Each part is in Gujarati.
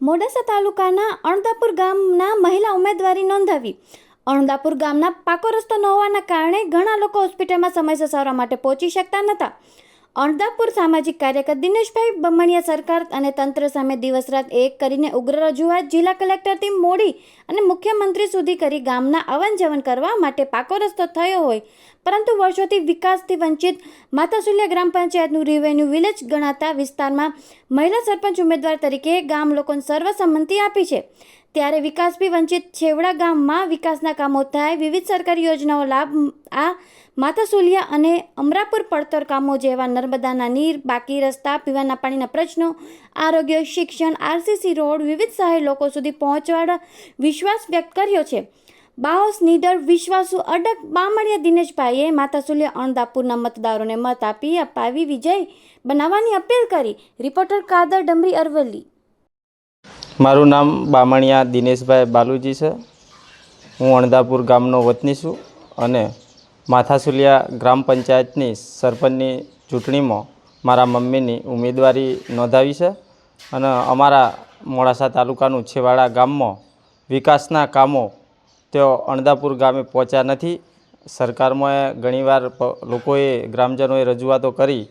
મોડાસા તાલુકાના અણદાપુર ગામના મહિલા ઉમેદવારી નોંધાવી. અણદાપુર ગામના પાકો રસ્તો ન હોવાના કારણે ઘણા લોકો હોસ્પિટલમાં સમયસર સારવાર માટે પહોંચી શકતા નહોતા. અણદાપુર સામાજિક કાર્યકર દિનેશભાઈ બમણિયા સરકાર અને તંત્ર સામે દિવસ રાત એક કરીને ઉગ્ર રજૂઆત જિલ્લા કલેક્ટરથી મોડી અને મુખ્યમંત્રી સુધી કરી ગામના અવન જવન કરવા માટે પાકો રસ્તો થયો હોય. પરંતુ વર્ષોથી વિકાસથી વંચિત માતાસુલિયા ગ્રામ પંચાયતનું રિવેન્યુ વિલેજ ગણાતા વિસ્તારમાં મહિલા સરપંચ ઉમેદવાર તરીકે ગામ લોકોને સર્વસંમતિ આપી છે. ત્યારે વિકાસથી વંચિત છેવડા ગામમાં વિકાસના કામો થાય. વિવિધ સરકારી યોજનાઓ લાભ આ માતાસુલિયા અને અમરાપુર પડતર કામો જેવા નર્મદાના નીર, બાકી રસ્તા, પીવાના પાણીના પ્રશ્નો, આરોગ્ય, શિક્ષણ, આરસીસી રોડ વિવિધ સહાય લોકો સુધી પહોંચવાડા વિશ્વાસ વ્યક્ત કર્યો છે. બાહોસ નીડર વિશ્વાસુ અડક બામણિયા દિનેશભાઈએ માતાસુલિયા અણદાપુરના મતદારોને મત આપી અપાવી વિજય બનાવવાની અપીલ કરી. રિપોર્ટર કાદર ડમરી અરવલ્લી. મારું નામ બામણિયા દિનેશભાઈ બાલુજી છે. હું અણદાપુર ગામનો વતની છું અને માથાસુલિયા ગ્રામ પંચાયતની સરપંચની ચૂંટણીમાં મારા મમ્મીની ઉમેદવારી નોંધાવી છે અને અમારા મોડાસા તાલુકાનું છેવાડા ગામમાં વિકાસના કામો તેઓ અણદાપુર ગામે પહોંચ્યા નથી. સરકારમાં ઘણીવાર લોકોએ, ગ્રામજનોએ રજૂઆતો કરી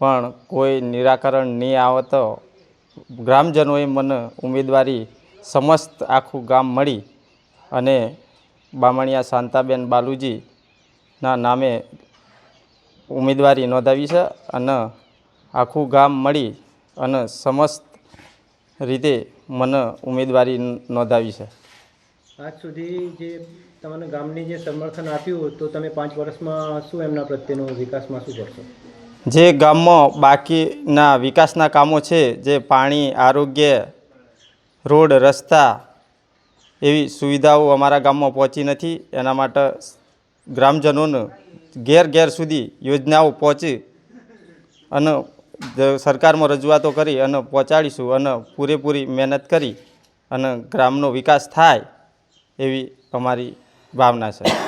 પણ કોઈ નિરાકરણ નહીં આવતો ગ્રામજનોએ મને ઉમેદવારી સમસ્ત આખું ગામ મળી અને બામણિયા શાંતાબેન બાલુજીના નામે ઉમેદવારી નોંધાવી છે અને આખું ગામ મળી અને સમસ્ત રીતે મને ઉમેદવારી નોંધાવી છે. આજ સુધી જે તમને ગામની જે સમર્થન આપ્યું તો તમે પાંચ વર્ષમાં શું એમના પ્રત્યેનો વિકાસમાં શું કરશો? જે ગામમાં બાકીના વિકાસના કામો છે, જે પાણી, આરોગ્ય, રોડ, રસ્તા એવી સુવિધાઓ અમારા ગામમાં પહોંચી નથી, એના માટે ગ્રામજનોને ઘેર ઘેર સુધી યોજનાઓ પહોંચી અને સરકારમાં રજૂઆતો કરી અને પહોંચાડીશું અને પૂરેપૂરી મહેનત કરી અને ગ્રામનો વિકાસ થાય એવી અમારી ભાવના છે.